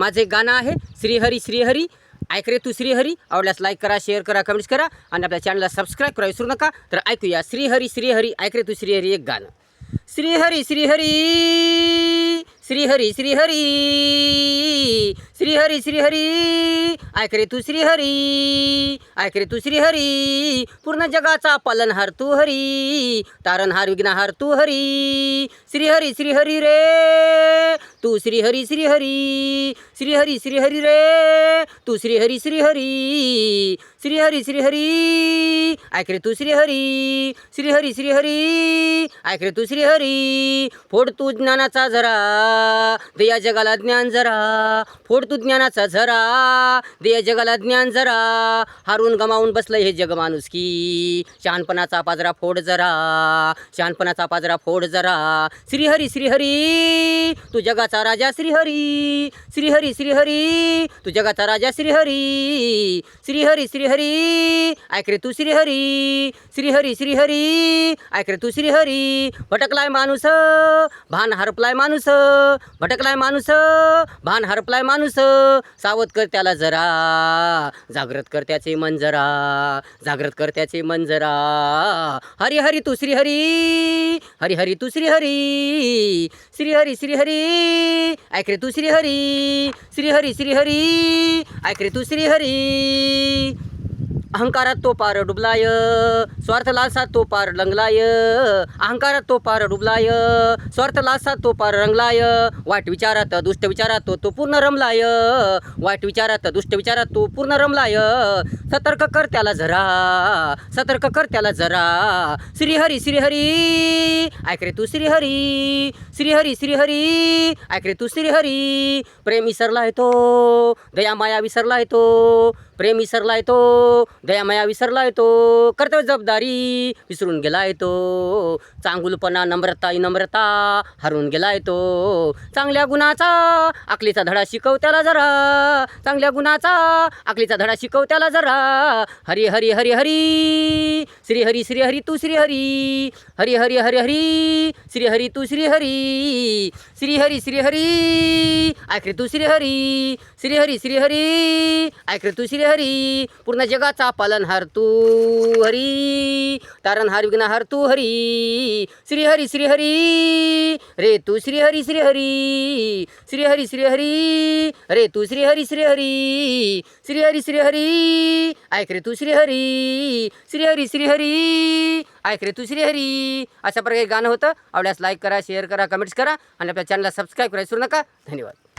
माझं एक गाणं आहे श्रीहरी श्रीहरी. ऐक रे तू श्रीहरी. आवडल्यास लाईक करा शेअर करा कमेंट्स करा. आणि आपल्या चॅनलला सबस्क्राईब करा विसरू नका. तर ऐकूया श्रीहरी श्रीहरी. ऐक रे तू श्रीहरी एक गाणं. श्रीहरी श्रीहरी. श्रीहरी श्रीहरी. श्रीहरी श्रीहरी. ऐक रे तू श्रीहरी. ऐक रे तू श्रीहरी. पूर्ण जगाचा पालनहार तू हरी. तारणहार विघ्नहार तू हरी. श्रीहरी श्रीहरी रे. तू श्रीहरी श्रीहरी श्रीहरी श्रीहरी रे. तू श्रीहरी श्रीहरी. श्रीहरी श्रीहरी ऐक रे तू श्रीहरी श्रीहरी श्रीहरी ऐक रे तू श्रीहरी फोड तू ज्ञानाचा झरा दया जगाला ज्ञान जरा फोड तू ज्ञानाचा झरा दे जगाला ज्ञान जरा हारून गमावून बसलं हे जग माणूस की शहाणपणाचा पाजरा फोड जरा शहाणपणाचा पाजरा फोड जरा श्रीहरी श्रीहरी तू जगाचा राजा श्रीहरी श्रीहरी श्रीहरी तू जगाचा राजा श्रीहरी श्रीहरी श्रीहरी ऐक रे तू श्रीहरी श्रीहरी श्रीहरी ऐक रे तू श्रीहरी भटकलाय माणूस भान हरपलाय माणूस भटकलाय माणूस भान हरपलाय माणूस सावध कर त्याला जरा जागृत कर त्याचे मन जरा जागृत कर त्याचे मन जरा. हरी हरी तू श्रीहरी हरी हरी तू श्रीहरी श्रीहरी श्रीहरी ऐक रे तू श्रीहरी श्रीहरी श्रीहरी ऐक रे तू श्रीहरी. अहंकारात तो पार डुबलाय स्वार्थ लालसा तो पार रंगलाय अहंकारात तो पार डुबलाय स्वार्थ लालसा तो पार रंगलाय वाईट विचारात दुष्ट विचारात तो तो पूर्ण रमलाय वाईट विचारात दुष्ट विचारात तो पूर्ण रमलाय सतर्क कर त्याला जरा सतर्क कर त्याला जरा श्रीहरी श्रीहरी ऐक रे तू श्रीहरी श्रीहरी श्रीहरी ऐक रे तू श्रीहरी प्रेम विसरलाय तो दया माया विसरलाय तो प्रेम विसरलाय तो दया माया विसरलाय तो कर्तव्य जबाबदारी विसरून गेलाय तो चांगुलपणा नम्रता नम्रता हरून गेलाय तो चांगल्या गुणाचा आकलीचा धडा शिकव त्याला जरा. चांगल्या गुणाचा आकलीचा धडा शिकव त्याला जरा. हरी हरी हरी हरी. श्री हरी श्री हरी तू श्री हरी. हरी हरी हरी हरी. श्री हरी तू श्री हरी. श्री हरी श्री हरी. आखरे तू श्री हरी. श्री हरी श्री हरी. आखरे तू श्री हरी. पूर्ण जगाचा पालनहार तू हरी तारणहार विघ्नहार तू हरी श्री हरी. श्री हरी रे तू श्री हरी श्री हरी श्री हरी श्री हरी रे तू श्री हरी श्री हरी श्री हरी श्री हरी ऐक रे तू श्री हरी श्री हरी श्री हरी ऐक रे तू श्री हरी अशा प्रकारे गाणं होतं. आवडल्यास लाईक करा शेअर करा कमेंट्स करा. आणि आपल्या चॅनलला सबस्क्राईब करा विसरू नका. धन्यवाद.